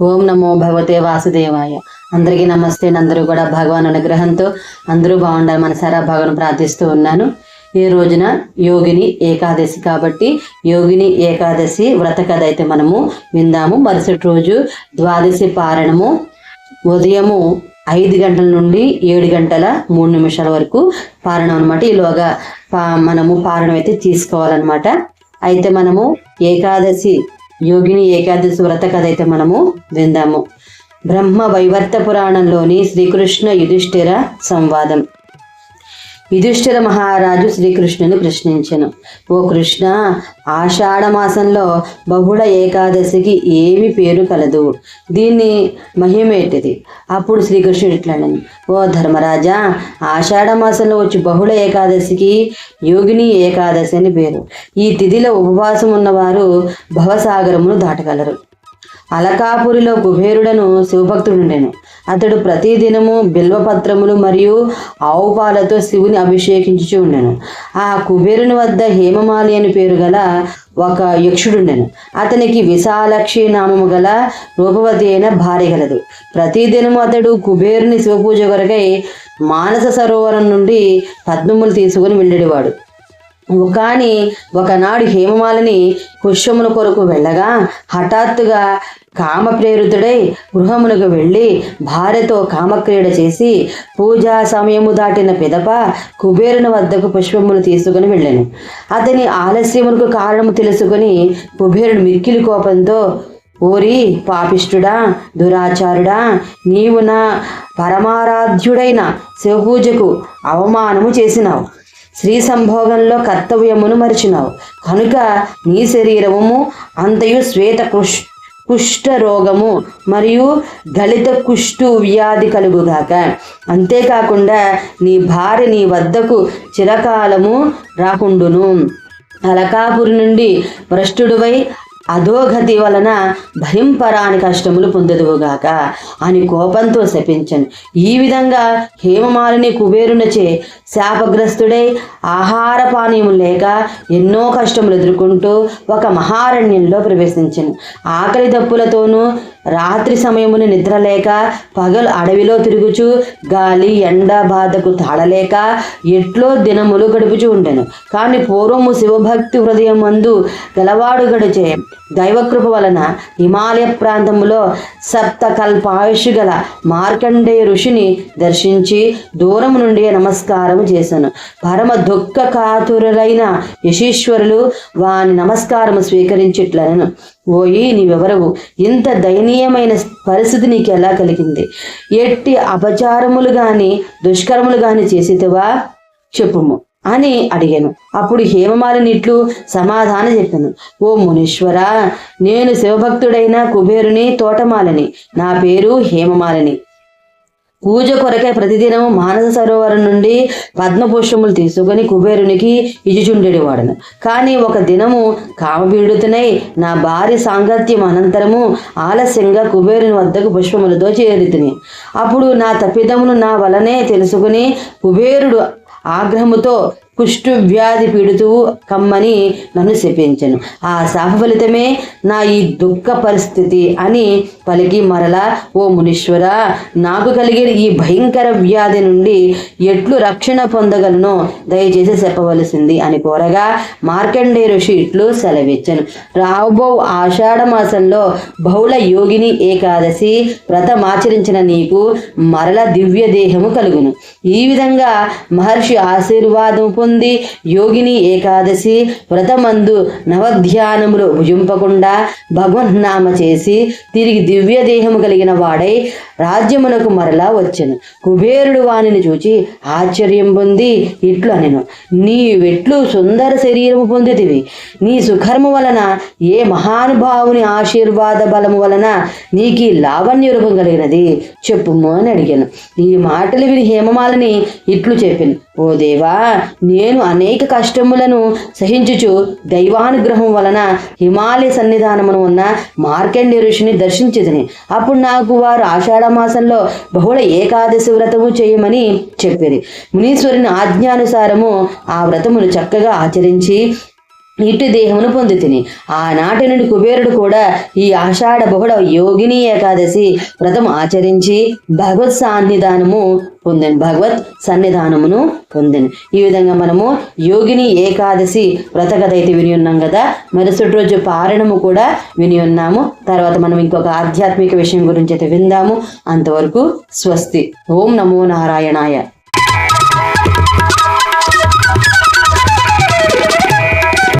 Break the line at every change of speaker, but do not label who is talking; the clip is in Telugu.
ఓం నమో భగవతే వాసుదేవాయ. అందరికీ నమస్తే. అందరూ కూడా భగవాన్ అనుగ్రహంతో అందరూ బాగుండాలి మనసారా భగవాన్ ప్రార్థిస్తూ ఉన్నాను. ఈ రోజున యోగిని ఏకాదశి కాబట్టి యోగిని ఏకాదశి వ్రత కథ అయితే మనము విందాము. మరుసటి రోజు ద్వాదశి పారణము ఉదయము ఐదు గంటల నుండి ఏడు గంటల మూడు నిమిషాల వరకు పారణం అనమాట ఈలోగా పా మనము పారణం అయితే తీసుకోవాలన్నమాట. అయితే మనము ఏకాదశి యోగిని ఏకాదశి వ్రత కథ అయితే మనము విందాము. బ్రహ్మ వైవర్త పురాణంలోని శ్రీకృష్ణ యుధిష్ఠిర సంవాదం. యుధిష్ఠిర మహారాజు శ్రీకృష్ణుని ప్రశ్నించను. ఓ కృష్ణ ఆషాఢమాసంలో బహుళ ఏకాదశికి ఏమి పేరు కలదు? దీన్ని మహిమేటిది. అప్పుడు శ్రీకృష్ణుడు ఇట్లాడను. ఓ ధర్మరాజా ఆషాఢమాసంలో వచ్చి బహుళ ఏకాదశికి యోగిని ఏకాదశి అని పేరు. ఈ తిథిలో ఉపవాసం ఉన్నవారు భవసాగరమును దాటగలరు. అలకాపురిలో కుబేరుడను శివభక్తుడుండెను. అతడు ప్రతిదినము బిల్వపత్రములు మరియు ఆవు పాలతో శివుని అభిషేకించుచు ఉండెను. ఆ కుబేరుని వద్ద హేమమాలి అని పేరు గల ఒక యక్షుడుండెను. అతనికి విశాలక్షి నామము గల రూపవతి అయిన భార్య గలదు. ప్రతిదినము అతడు కుబేరుని శివపూజ కొరకై మానస సరోవరం నుండి పద్మములు తీసుకుని వెళ్ళేవాడు. కానీ ఒకనాడు హేమమాలని పుష్పముల కొరకు వెళ్ళగా హఠాత్తుగా కామప్రేరితుడై గృహమునకు వెళ్ళి భార్యతో కామక్రీడ చేసి పూజా సమయము దాటిన పిదప కుబేరుని వద్దకు పుష్పములు తీసుకుని వెళ్ళాను. అతని ఆలస్యమునకు కారణము తెలుసుకుని కుబేరుడు మిక్కిలి కోపంతో ఓరి పాపిష్ఠుడా దురాచారుడా నీవు నా పరమారాధ్యుడైన శివపూజకు అవమానము చేసినావు. స్త్రీ సంభోగంలో కర్తవ్యమును మరిచినావు. కనుక నీ శరీరము అంతయు శ్వేత కుష్ కుష్ఠ రోగము మరియు గళిత కుష్టు వ్యాధి కలుగుగాక. అంతేకాకుండా నీ భార్య నీ వద్దకు చిరకాలము రాకుండును. అలకాపురి నుండి భ్రష్టుడువై అధోగతి వలన భయంపరాని కష్టములు పొందదువుగాక. అని కోపంతో శపించను. ఈ విధంగా హేమమాలిని కుబేరునచే శాపగ్రస్తుడై ఆహార పానీయం లేక ఎన్నో కష్టములు ఎదుర్కొంటూ ఒక మహారణ్యంలో ప్రవేశించను. ఆకలి దప్పులతోనూ రాత్రి సమయమున నిద్రలేక పగలు అడవిలో తిరుగుచు గాలి ఎండ బాధకు తాళలేక ఎట్లో దినములు గడుపుచూ ఉండెను. కానీ పూర్వము శివభక్తి హృదయం మందు గలవాడు గడిచే దైవకృప వలన హిమాలయ ప్రాంతములో సప్తకల్పాయుషు గల మార్కండేయ ఋషిని దర్శించి దూరం నుండి నమస్కారం చేశాను పరమ దుఃఖ కాతురులైన యశీశ్వరులు వాని నమస్కారము స్వీకరించిట్లను ఓయి నీవెవరవు? ఇంత దయనీయమైన పరిస్థితి నీకు ఎలా కలిగింది? ఎట్టి అపచారములు గాని దుష్కరములు గాని చేసేవా చెప్పుము. అని అడిగాను. అప్పుడు హేమమాలినిట్లు సమాధానం చెప్పాను. ఓ మునీశ్వర నేను శివభక్తుడైన కుబేరుని తోటమాలని. నా పేరు హేమమాలిని. పూజ కొరకై ప్రతిదినం మానస సరోవరం నుండి పద్మపుష్పములు తీసుకొని కుబేరునికి ఇజుచుండేవాడను కానీ ఒక దినము కామపీడితునై నా భార్య సాంగత్యం అనంతరము ఆలస్యంగా కుబేరుని వద్దకు పుష్పములతో చేరితిని. అప్పుడు నా తప్పిదమును నా వలనే తెలుసుకుని కుబేరుడు ఆగ్రహముతో కుష్టు వ్యాధి పీడుతూ కమ్మని నన్ను శపించను. ఆ శాప ఫలితమే నా ఈ దుఃఖ పరిస్థితి అని పలికి మరలా ఓ మునీశ్వర నాకు కలిగిన ఈ భయంకర వ్యాధి నుండి ఎట్లు రక్షణ పొందగలను? దయచేసి చెప్పవలసింది అని కోరగా మార్కండే ఋషి ఇట్లు సెలవిచ్చను. రావుబో ఆషాఢ మాసంలో బహుళ యోగిని ఏకాదశి వ్రతమాచరించిన నీకు మరల దివ్య దేహము కలుగును. ఈ విధంగా మహర్షి ఆశీర్వాదం పొంది యోగిని ఏకాదశి వ్రతమందు నవధ్యానములు భుజింపకుండా భగవన్నామ చేసి తిరిగి దివ్య దేహము కలిగిన వాడై రాజ్యమునకు మరలా వచ్చెను. కుబేరుడు వానిని చూచి ఆశ్చర్యం పొంది ఇట్లు అనెను. నీవెట్లు సుందర శరీరము పొందితివి. నీ సుకర్మ వలన ఏ మహానుభావుని ఆశీర్వాద బలము వలన నీకీ లావణ్య రూపం కలిగినది? చెప్పుము అని అడిగాను. ఈ మాటలు విని హేమమాలని ఇట్లు చెప్పాను. ఓ దేవా నేను అనేక కష్టములను సహించుచు దైవానుగ్రహం వలన హిమాలయ సన్నిధానమును ఉన్న మార్కండే ఋషిని దర్శించదని అప్పుడు నాకు వారు ఆషాఢ మాసంలో బహుళ ఏకాదశి వ్రతము చేయమని చెప్పేది మునీశ్వరుని ఆజ్ఞానుసారము ఆ వ్రతమును చక్కగా ఆచరించి ఇట్టి దేహమును పొంది తిని ఆనాటి నుండి కుబేరుడు కూడా ఈ ఆషాఢ బహుళ యోగిని ఏకాదశి వ్రతం ఆచరించి భగవత్ సాన్నిధానము పొందిను భగవత్ సన్నిధానమును పొందిను. ఈ విధంగా మనము యోగిని ఏకాదశి వ్రత కథ అయితే విని ఉన్నాం కదా. మరుసటి రోజు పారణము కూడా విని ఉన్నాము. తర్వాత మనం ఇంకొక ఆధ్యాత్మిక విషయం గురించి అయితే విందాము. అంతవరకు స్వస్తి. ఓం నమో నారాయణాయ.